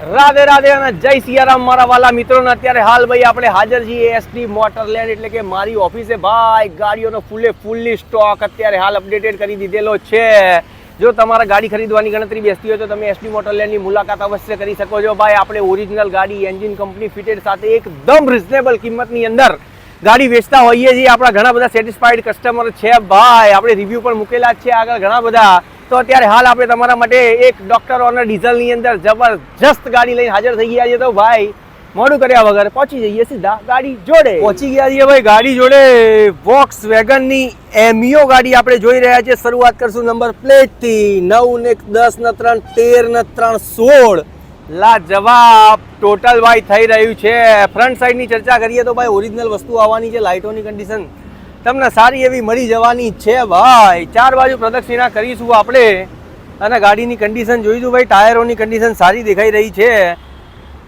રાધે રાધે અને જય સિયારામ મારા વાલા મિત્રો ને અત્યારે હાલ ભાઈ આપણે હાજર છીએ એસટી મોટરલેન્ડ એટલે કે મારી ઓફિસે. ભાઈ, ગાડીઓનો ફૂલે ફૂલ્લી સ્ટોક અત્યારે હાલ અપડેટેડ કરી દીધેલો છે. જો તમારે ગાડી ખરીદવાની ગણતરી બેસતી હોય તો તમે એસટી મોટરલેન્ડની મુલાકાત અવશ્ય કરી શકો છો. ભાઈ, આપણે ઓરિજિનલ ગાડી એન્જિન કંપની ફિટેડ સાથે એકદમ રિઝનેબલ કિંમતની અંદર ગાડી વેચતા હોઈએ છીએ. આપણા ઘણા બધા સેટિસ્ફાઈડ કસ્ટમર છે. ભાઈ, આપણે રિવ્યૂ પણ મૂકેલા જ છે. આગળ ઘણા બધા તો અત્યારે હાલ આપણે તમારા માટે એક ડોક્ટર ઓનર ડીઝલની અંદર જબરજસ્ત ગાડી લઈને હાજર થઈ ગયા છે. તો ભાઈ, મોડું કર્યા વગર પહોંચી જઈએ સીધા ગાડી જોડે. પહોંચી ગયા છીએ ભાઈ, ગાડી જોડે. વોક્સ વેગનની એમિયો ગાડી આપણે જોઈ રહ્યા છીએ. શરૂઆત કરશું નંબર પ્લેટથી. નવ ને દસ ને ત્રણ, તેર ને ત્રણ, સોળ. લા જવાબ ટોટલ ભાઈ થઈ રહ્યું છે. ફ્રન્ટ સાઈડની ચર્ચા કરીએ તો ભાઈ ઓરિજિનલ વસ્તુ આવવાની છે, લાઇટોની કન્ડિશન તમને સારી એવી મળી જવાની છે ભાઈ. ચાર બાજુ પ્રદક્ષિણા કરીશું આપણે. અને ગાડીની કન્ડિશન જોઈશું ભાઈ. ટાયરોની કન્ડિશન સારી દેખાઈ રહી છે.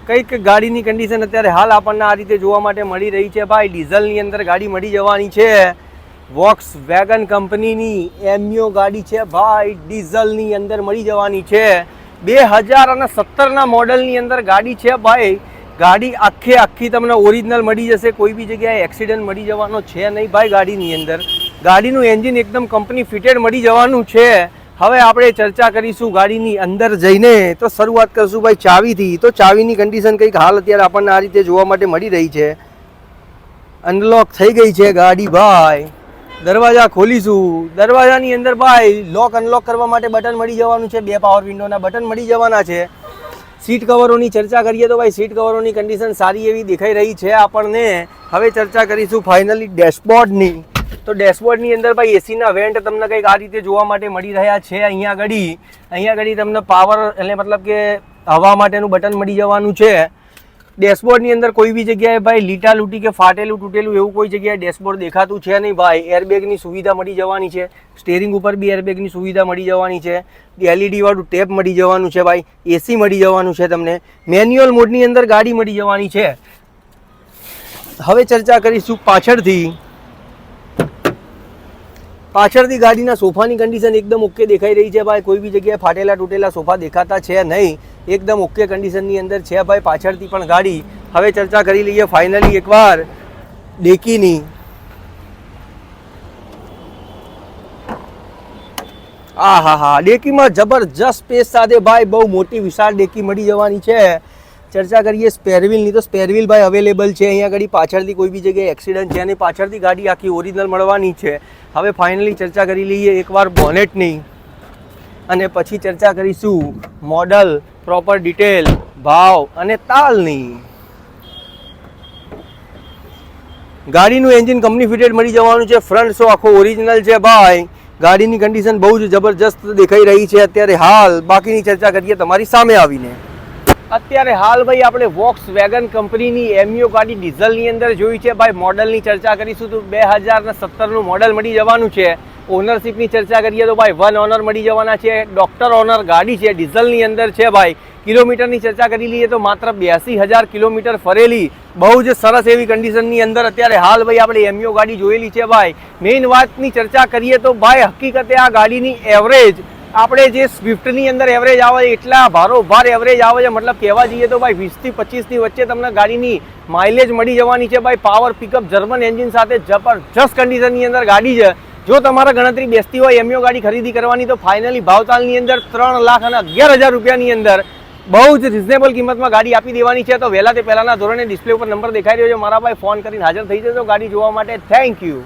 કંઈક ગાડીની કન્ડિશન અત્યારે હાલ આપણને આ રીતે જોવા માટે મળી રહી છે ભાઈ. ડીઝલની અંદર ગાડી મળી જવાની છે. વોક્સ વેગન કંપનીની એમયો ગાડી છે ભાઈ. ડીઝલની અંદર મળી જવાની છે. બે હજાર અને સત્તરના મોડલની અંદર ગાડી છે ભાઈ. ગાડી આખે આખી તમને ઓરિજિનલ મળી જશે, કોઈ બી જગ્યાએ એક્સિડન્ટ મળી જવાનો છે નહીં ભાઈ ગાડીની અંદર. ગાડીનું એન્જિન એકદમ કંપની ફિટેડ મળી જવાનું છે. હવે આપણે ચર્ચા કરીશું ગાડીની અંદર જઈને. તો શરૂઆત કરીશું ભાઈ ચાવીથી. તો ચાવીની કન્ડિશન કંઈક હાલ અત્યારે આપણને આ રીતે જોવા માટે મળી રહી છે. અનલોક થઈ ગઈ છે ગાડી ભાઈ. દરવાજા ખોલીશું. દરવાજાની અંદર ભાઈ લોક અનલોક કરવા માટે બટન મળી જવાનું છે. બે પાવર વિન્ડોના બટન મળી જવાના છે. સીટ કવરોની ચર્ચા કરીએ તો ભાઈ સીટ કવરોની કન્ડિશન સારી એવી દેખાઈ રહી છે આપણને. હવે ચર્ચા કરીશું ફાઇનલી ડેશબોર્ડની. તો ડેશબોર્ડની અંદર ભાઈ એસીના વેન્ટ તમને કંઈક આ રીતે જોવા માટે મળી રહ્યા છે અહીંયા આગળ. અહીંયા આગળ તમને પાવર એટલે મતલબ કે હવા માટેનું બટન મળી જવાનું છે. ડેશબોર્ડની અંદર કોઈ બી જગ્યાએ ભાઈ લીટા લૂટી કે ફાટેલું તૂટેલું એવું કોઈ જગ્યાએ ડેશબોર્ડ દેખાતું છે નહીં. ભાઈ એરબેગની સુવિધા મળી જવાની છે. સ્ટેરિંગ ઉપર બી એરબેગની સુવિધા મળી જવાની છે. એલઈડી વાળું ટેપ મળી જવાનું છે ભાઈ. એસી મળી જવાનું છે તમને. મેન્યુઅલ મોડની અંદર ગાડી મળી જવાની છે. હવે ચર્ચા કરીશું પાછળથી. પાછળથી ગાડીના સોફાની કન્ડિશન એકદમ ઓકે દેખાઈ રહી છે ભાઈ. કોઈ બી જગ્યાએ ફાટેલા તૂટેલા સોફા દેખાતા છે નહીં. એકદમ ઓકે કન્ડિશનની અંદર છે ભાઈ, પાછળથી પણ ગાડી. હવે ચર્ચા કરી લઈએ ફાઇનલી એકવાર ડેકીની. આ હા હા ડેકીમાં જબરજસ્ત સ્પેસ સાથે ભાઈ, બહુ મોટી વિશાળ ડેકી મળી જવાની છે. ચર્ચા કરીએ સ્પેરવ્હીલની તો સ્પેરવ્હીલ ભાઈ અવેલેબલ છે. અહીંયા આગળ પાછળથી કોઈ બી જગ્યાએ એક્સિડન્ટ છે અને પાછળથી ગાડી આખી ઓરિજિનલ મળવાની છે. હવે ફાઇનલી ચર્ચા કરી લઈએ એકવાર બોનેટની અને પછી ચર્ચા કરીશું મોડલ પ્રોપર ડિટેલ ભાવ અને તાલની. ગાડીનું એન્જિન કંપની ફિટેડ મળી જવાનું છે. ફ્રન્ટ શો આખો ઓરિજિનલ છે ભાઈ. ગાડીની કન્ડિશન બહુ જ જબરજસ્ત દેખાઈ રહી છે. અત્યારે હાલ બાકીની ચર્ચા કરીએ તમારી સામે આવીને. અત્યારે હાલ ભાઈ આપણે વોક્સ વેગન કંપનીની એમયુ ગાડી ડીઝલની અંદર જોઈ છે. ભાઈ, મોડલની ચર્ચા કરીશું તો બે હજારના સત્તરનું મોડલ મળી જવાનું છે. ઓનરશીપની ચર્ચા કરીએ તો ભાઈ વન ઓનર મળી જવાના છે. ડોક્ટર ઓનર ગાડી છે ડીઝલની અંદર છે ભાઈ. કિલોમીટરની ચર્ચા કરી લઈએ તો માત્ર બ્યાસી હજાર કિલોમીટર ફરેલી. બહુ જ સરસ એવી કન્ડિશનની અંદર અત્યારે હાલ ભાઈ આપણે એમયુ ગાડી જોયેલી છે ભાઈ. મેઇન વાતની ચર્ચા કરીએ તો ભાઈ, હકીકતે આ ગાડીની એવરેજ આપણે જે સ્વિફ્ટની અંદર એવરેજ આવે, એટલા ભારોભાર એવરેજ આવે છે. મતલબ કહેવા જઈએ તો ભાઈ વીસથી પચીસની વચ્ચે તમને ગાડીની માઇલેજ મળી જવાની છે ભાઈ. પાવર પિકઅપ જર્મન એન્જિન સાથે જબરજસ્ત કન્ડિશનની અંદર ગાડી છે. જો તમારા ગણતરી બેસતી હોય એમિયો ગાડી ખરીદી કરવાની, તો ફાઇનલી ભાવતાલની અંદર ત્રણ લાખ અને અગિયાર હજાર રૂપિયાની અંદર બહુ જ રિઝનેબલ કિંમતમાં ગાડી આપી દેવાની છે. તો વહેલા તે પહેલાના ધોરણે ડિસ્પ્લે ઉપર નંબર દેખાઈ રહ્યો છે. મારા ભાઈ ફોન કરીને હાજર થઈ જજો. ગાડી જોવા માટે થેન્ક યુ